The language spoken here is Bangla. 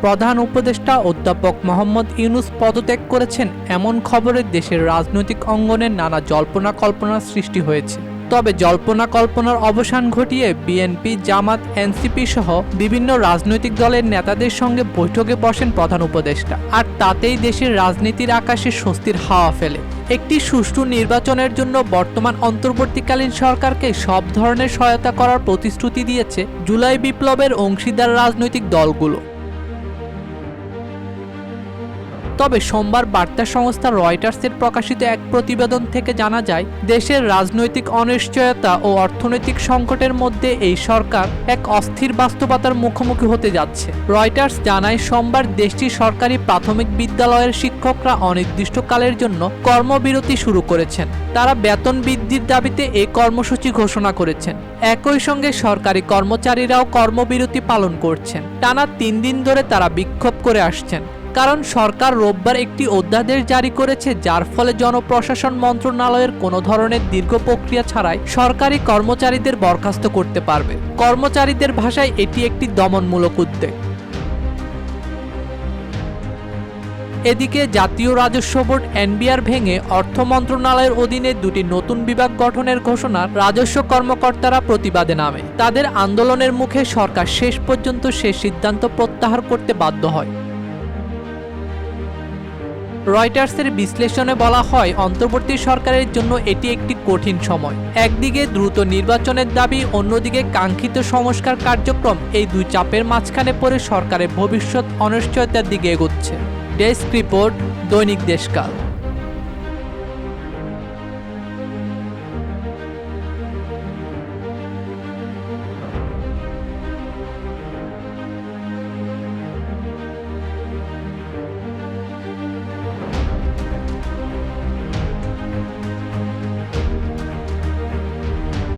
প্রধান উপদেষ্টা অধ্যাপক মোহাম্মদ ইউনুস পদত্যাগ করেছেন এমন খবরে দেশের রাজনৈতিক অঙ্গনে নানা জল্পনা কল্পনার সৃষ্টি হয়েছে। তবে জল্পনা কল্পনার অবসান ঘটিয়ে বিএনপি, জামাত, এনসিপি সহ বিভিন্ন রাজনৈতিক দলের নেতাদের সঙ্গে বৈঠকে বসেন প্রধান উপদেষ্টা। আর তাতেই দেশের রাজনীতির আকাশে স্বস্তির হাওয়া ফেলে। একটি সুষ্ঠু নির্বাচনের জন্য বর্তমান অন্তর্বর্তীকালীন সরকারকে সব ধরনের সহায়তা করার প্রতিশ্রুতি দিয়েছে জুলাই বিপ্লবের অংশীদার রাজনৈতিক দলগুলো। তবে সোমবার বার্তা সংস্থা রয়টার্সের প্রকাশিত এক প্রতিবেদন থেকে জানা যায়, দেশের রাজনৈতিক অনিশ্চয়তা ও অর্থনৈতিক সংকটের মধ্যে এই সরকার এক অস্থির বাস্তবতার মুখোমুখি হতে যাচ্ছে। রয়টার্স জানায়, সোমবার দেশটির সরকারি প্রাথমিক বিদ্যালয়ের শিক্ষকরা অনির্দিষ্টকালের জন্য কর্মবিরতি শুরু করেছেন। তারা বেতন বৃদ্ধির দাবিতে এই কর্মসূচি ঘোষণা করেছেন। একই সঙ্গে সরকারি কর্মচারীরাও কর্মবিরতি পালন করছেন। টানা তিন দিন ধরে তারা বিক্ষোভ করে আসছেন। কারণ সরকার রোববার একটি অধ্যাদেশ জারি করেছে, যার ফলে জনপ্রশাসন মন্ত্রণালয়ের কোনো ধরনের দীর্ঘ প্রক্রিয়া ছাড়াই সরকারি কর্মচারীদের বরখাস্ত করতে পারবে। কর্মচারীদের ভাষায় এটি একটি দমনমূলক উদ্যোগ। এদিকে জাতীয় রাজস্ব বোর্ড এনবিআর ভেঙে অর্থ মন্ত্রণালয়ের অধীনে দুটি নতুন বিভাগ গঠনের ঘোষণা রাজস্ব কর্মকর্তারা প্রতিবাদে নামে। তাদের আন্দোলনের মুখে সরকার শেষ পর্যন্ত সে সিদ্ধান্ত প্রত্যাহার করতে বাধ্য হয়। রয়টার্সের বিশ্লেষণে বলা হয়, অন্তর্বর্তী সরকারের জন্য এটি একটি কঠিন সময়। একদিকে দ্রুত নির্বাচনের দাবি, অন্যদিকে কাঙ্ক্ষিত সংস্কার কার্যক্রম এই দুই চাপের মাঝখানে পড়ে সরকারের ভবিষ্যৎ অনিশ্চয়তার দিকে এগোচ্ছে। ডেস্ক রিপোর্ট, দৈনিক দেশকাল।